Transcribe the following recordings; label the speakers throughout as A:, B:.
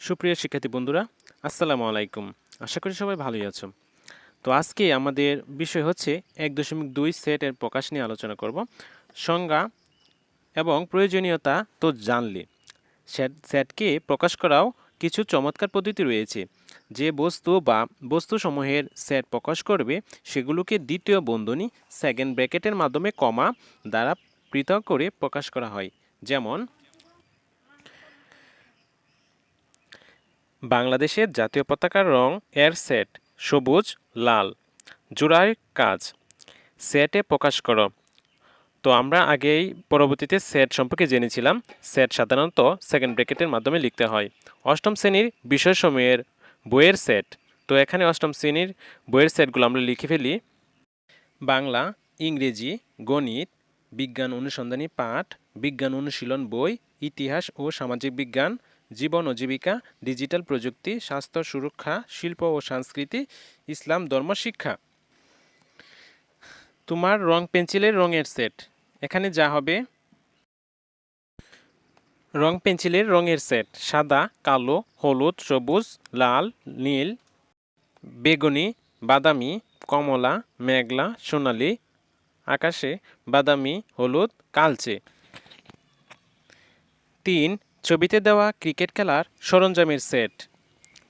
A: সুপ্রিয় শিক্ষার্থী বন্ধুরা, আসসালামু আলাইকুম। আশা করি সবাই ভালোই আছো। তো আজকে আমাদের বিষয় হচ্ছে এক দশমিক দুই সেটের প্রকাশ নিয়ে আলোচনা করব। সংজ্ঞা এবং প্রয়োজনীয়তা তো জানলে। সেট, সেটকে প্রকাশ করাও কিছু চমৎকার পদ্ধতি রয়েছে। যে বস্তু বা বস্তুসমূহের সেট প্রকাশ করবে, সেগুলোকে দ্বিতীয় বন্ধনী সেকেন্ড ব্র্যাকেটের মাধ্যমে কমা দ্বারা পৃথক করে প্রকাশ করা হয়। যেমন বাংলাদেশের জাতীয় পতাকার রং এর সেট সবুজ, লাল। জোড়ায় কাজ। সেটে প্রকাশ করো। তো আমরা আগেই পরবর্তীতে সেট সম্পর্কে জেনেছিলাম। সেট সাধারণত সেকেন্ড ব্র্যাকেটের মাধ্যমে লিখতে হয়। অষ্টম শ্রেণির বিষয়সমূহের বইয়ের সেট। তো এখানে অষ্টম শ্রেণির বইয়ের সেটগুলো আমরা লিখে ফেলি। বাংলা, ইংরেজি, গণিত, বিজ্ঞান অনুসন্ধানী পাঠ, বিজ্ঞান অনুশীলন বই, ইতিহাস ও সামাজিক বিজ্ঞান জীবন ও জীবিকা, ডিজিটাল প্রযুক্তি, স্বাস্থ্য সুরক্ষা, শিল্প ও সংস্কৃতি, ইসলাম ধর্ম, শিক্ষা। তোমার রং পেন্সিলের রঙের সেট। এখানে যা হবে। রং পেন্সিলের রঙের সেট। সাদা, কালো, হলুদ, সবুজ, লাল, নীল, বেগুনি, বাদামি, কমলা, মেঘলা, সোনালি, আকাশে বাদামি, হলুদ, কালচে। তিন ছবিতে দেওয়া ক্রিকেট খেলার সরঞ্জামের সেট।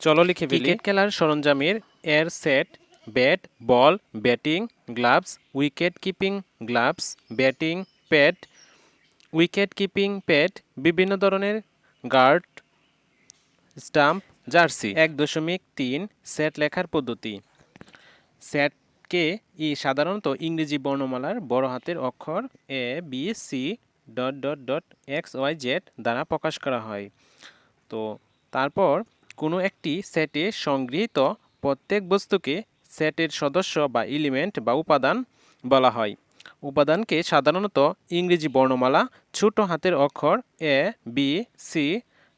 A: চলো লিখে ক্রিকেট খেলার সরঞ্জামের এর set, bat, ball, batting, gloves, wicket keeping, gloves, batting pad wicket keeping pad বিভিন্ন ধরনের গার্ড, স্টাম্প, জার্সি। এক দশমিক তিন সেট লেখার পদ্ধতি। সেটকে ই সাধারণত ইংরেজি বর্ণমালার বড় হাতের অক্ষর A, B, C dot dot dot X Y Z দ্বারা প্রকাশ করা হয়। তো তারপর কোনো একটি সেটে সংগৃহীত প্রত্যেক বস্তুকে সেটের সদস্য বা এলিমেন্ট বা উপাদান বলা হয়। উপাদানকে সাধারণত ইংরেজি বর্ণমালা, ছোট হাতের অক্ষর A B C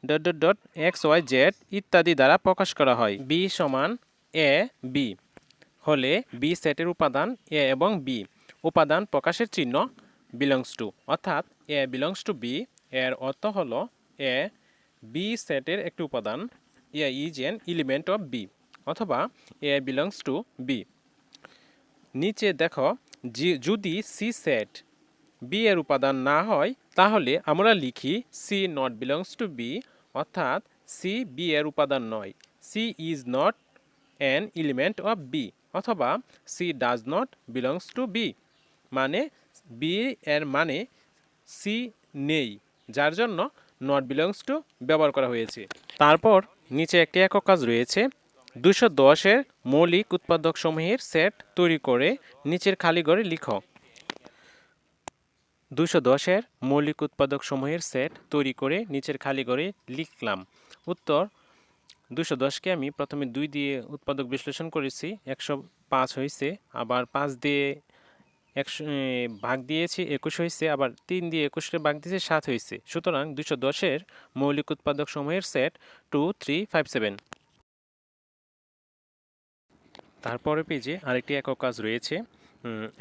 A: dot dot dot X Y Z ইত্যাদি দ্বারা প্রকাশ করা হয়। বি সমান এ বি হলে বি সেটের উপাদান এ এবং বি উপাদান প্রকাশের চিহ্ন বিলংস টু অর্থাৎ এ বিলংস টু বি এর অর্থ হলো এ বি সেটের একটি উপাদান A is an element of B অথবা এ বিলংস টু বি নিচে দেখো যদি সি সেট বি এর উপাদান না হয়, তাহলে আমরা লিখি C not belongs to B অর্থাৎ সি বি এর উপাদান নয়। C is not an element of B অথবা C does not belongs to B মানে বি এর মানে সি নেই, যার জন্য নট বিলংস টু ব্যবহার করা হয়েছে। তারপর নিচে একটি একক কাজ রয়েছে। দুশো দশের মৌলিক উৎপাদক সমূহের সেট তৈরি করে নিচের খালি ঘরে লিখো। দুশো দশের মৌলিক উৎপাদক সমূহের সেট তৈরি করে নিচের খালি ঘরে লিখলাম। উত্তর দুশো দশকে আমি প্রথমে দুই দিয়ে উৎপাদক বিশ্লেষণ করেছি। একশো পাঁচ হয়েছে, আবার পাঁচ দিয়ে একশো ভাগ দিয়েছি, একুশ হয়েছে আবার তিন দিয়ে একুশে ভাগ দিয়েছি, সাত হয়েছে সুতরাং দুশো দশের মৌলিক উৎপাদক সমূহের set two, three, five, seven. তারপরে পেজে আরেকটি একক কাজ রয়েছে।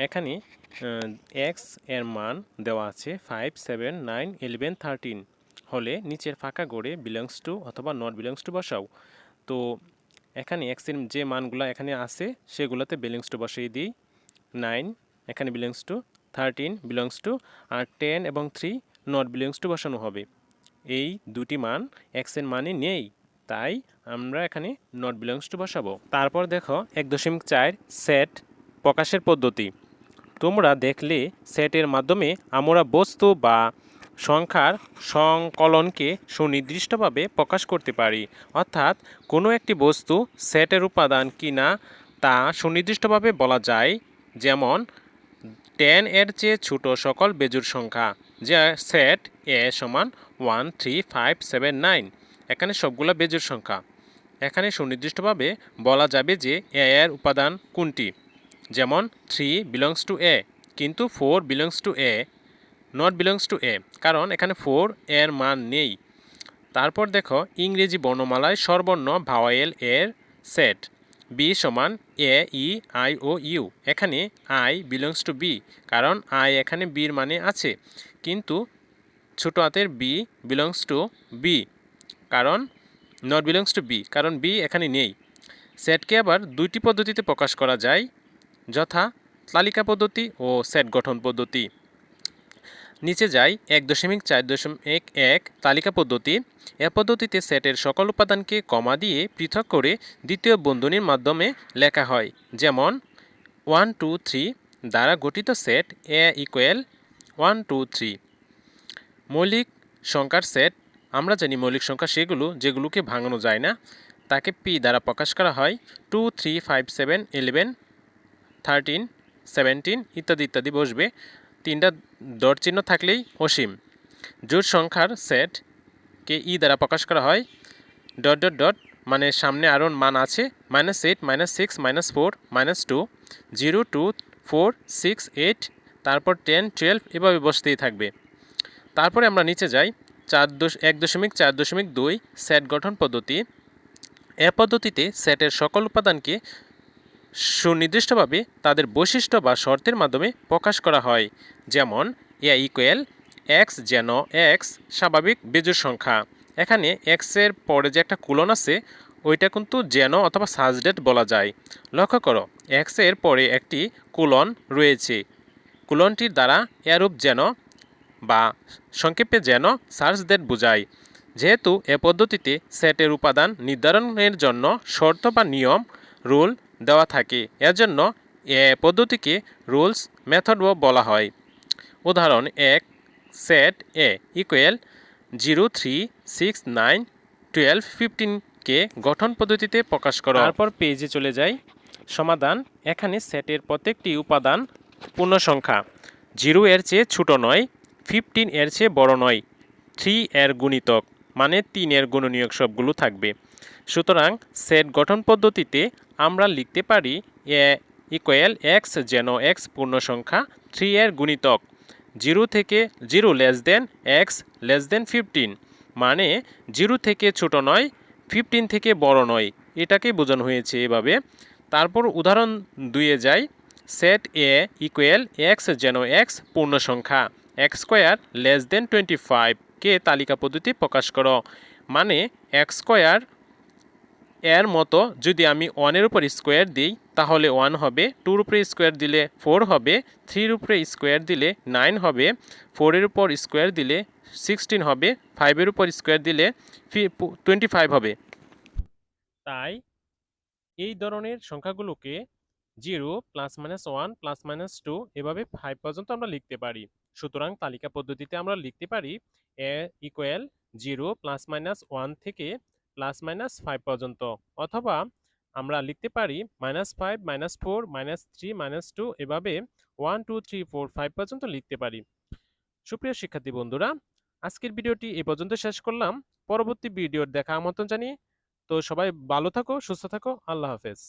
A: এখানে এক্সের মান দেওয়া আছে five, seven, nine, eleven, thirteen. হলে নিচের ফাঁকা গড়ে বিলংস টু অথবা নট বিলংস টু বসাও। তো এখানে এক্সের যে মানগুলো এখানে আছে, সেগুলোতে বিলংস টু বসিয়ে দিই। নাইন এখানে belongs to thirteen belongs to R ten এবং থ্রি নট বিলংস টু বসানো হবে। এই দুটি মান এক্সের মানে নেই, তাই আমরা এখানে নট বিলংস টু বসাবো। তারপর দেখো এক দশমিক চার সেট প্রকাশের পদ্ধতি। তোমরা দেখলে সেটের মাধ্যমে আমরা বস্তু বা সংখ্যার সংকলনকে সুনির্দিষ্টভাবে প্রকাশ করতে পারি। অর্থাৎ কোনো একটি বস্তু সেটের উপাদান কি না তা সুনির্দিষ্টভাবে বলা যায়। যেমন টেন এর চেয়ে ছোট সকল বেজুর সংখ্যা, যা সেট এ সমান one, three, five, seven, nine. এখানে সবগুলো বেজুর সংখ্যা। এখানে সুনির্দিষ্টভাবে বলা যাবে যে এ এর উপাদান কোনটি। যেমন, থ্রি বিলংস টু এ, কিন্তু four belongs to A, not belongs to A, কারণ এখানে ফোর এর মান নেই। তারপর দেখো, ইংরেজি বর্ণমালায় স্বরবর্ণ ভাওয়েল এর সেট। বি সমান A, E, I, O, U. এখানে আই বিলংস টু বি কারণ আই এখানে বির মানে আছে। কিন্তু ছোট হাতের বি বিলংস টু বি কারণ নট বিলংস টু বি কারণ বি এখানে নেই। সেটকে আবার দুইটি পদ্ধতিতে প্রকাশ করা যায়, যথা তালিকা পদ্ধতি ও সেট গঠন পদ্ধতি। নিচে যাই এক দশমিক চার দশমিক এক তালিকা পদ্ধতি। এ পদ্ধতিতে সেটের সকল উপাদানকে কমা দিয়ে পৃথক করে দ্বিতীয় বন্ধনীর মাধ্যমে লেখা হয়। যেমন, ওয়ান, টু, থ্রি দ্বারা গঠিত set A equal one, two, three. মৌলিক সংখ্যার সেট, আমরা জানি মৌলিক সংখ্যা সেগুলো, যেগুলোকে ভাঙানো যায় না। তাকে পি দ্বারা প্রকাশ করা হয় two, three, five, seven, eleven, thirteen, seventeen ইত্যাদি ইত্যাদি বসবে। তিনটা ডট চিহ্ন থাকলেই অসীম। জোট সংখ্যার সেট কে ই দ্বারা প্রকাশ করা হয়। ডট ডট ডট মানে সামনে আরও মান আছে। Minus eight, minus six, minus four, minus two. Zero, two, four, six, eight, তারপর টেন, টুয়েলভ এভাবে বসতেই থাকবে। তারপরে আমরা নিচে যাই। চার দশ, এক দশমিক চার দশমিক দুই সেট গঠন পদ্ধতি। এ পদ্ধতিতে সেটের সকল উপাদানকে সুনির্দিষ্টভাবে তাদের বৈশিষ্ট্য বা শর্তের মাধ্যমে প্রকাশ করা হয়, যেমন এ ইকুয়াল এক্স যেন এক্স স্বাভাবিক বেজোর সংখ্যা। এখানে এক্সের পরে যে একটা কুলন আছে, ওইটা কিন্তু যেন অথবা সাজডেট বলা যায়। লক্ষ্য করো এক্সের পরে একটি কুলন রয়েছে। কুলনটির দ্বারা এরূপ যেন বা সংক্ষেপে যেন সার্চ ডেট বোঝায়। যেহেতু এ পদ্ধতিতে সেটের উপাদান নির্ধারণের জন্য শর্ত বা নিয়ম রুল দেওয়া থাকে। এজন্য এ পদ্ধতিকে রুলস, মেথডও বলা হয়। উদাহরণ এক, set A equal zero, three, six, nine, twelve ফিফটিনকে গঠন পদ্ধতিতে প্রকাশ করো। তারপর পেজে চলে যাই। সমাধান, এখানে সেটের প্রত্যেকটি উপাদান পূর্ণ সংখ্যা জিরো এর চেয়ে ছোট নয়, ফিফটিন এর চেয়ে বড় নয়, থ্রি এর গুণিতক। মানে তিনের গুণনীয়ক সবগুলো থাকবে। সুতরাং সেট গঠন পদ্ধতিতে আমরা লিখতে পারি এ ইকুয়াল এক্স যেন এক্স পূর্ণ সংখ্যা থ্রি এর গুণিতক। জিরো থেকে zero less than x less than fifteen মানে জিরো থেকে ছোট নয় ফিফটিন থেকে বড় নয়, এটাকে বোঝানো হয়েছে এভাবে। তারপর উদাহরণ দুয়ে যাই। সেট এ ইকুয়াল এক্স যেন এক্স পূর্ণ সংখ্যা x square less than twenty ফাইভকে তালিকা পদ্ধতি প্রকাশ করো। মানে এক্স স্কোয়ার এর মতো যদি আমি ওয়ানের উপর স্কোয়ার দিই, তাহলে ওয়ান হবে টুর উপরে স্কোয়ার দিলে ফোর হবে থ্রির উপরে স্কোয়ার দিলে নাইন হবে ফোরের উপর স্কোয়ার দিলে সিক্সটিন হবে ফাইভের উপর স্কোয়ার দিলে টোয়েন্টি ফাইভ হবে। তাই এই ধরনের সংখ্যাগুলোকে zero plus minus one plus minus two এভাবে ফাইভ পর্যন্ত আমরা লিখতে পারি। সুতরাং তালিকা পদ্ধতিতে আমরা লিখতে পারি A equal zero plus minus one থেকে প্লাস মাইনাস ফাইভ পর্যন্ত। অথবা আমরা লিখতে পারি minus five minus four minus three minus two এভাবে one two three four five পর্যন্ত লিখতে পারি। সুপ্রিয় শিক্ষার্থী বন্ধুরা, আজকের ভিডিওটি এই পর্যন্ত শেষ করলাম। পরবর্তী ভিডিওর দেখা আমন্ত্রণ জানিয়ে তো সবাই ভালো থাকো, সুস্থ থাকো, আল্লাহ হাফেজ।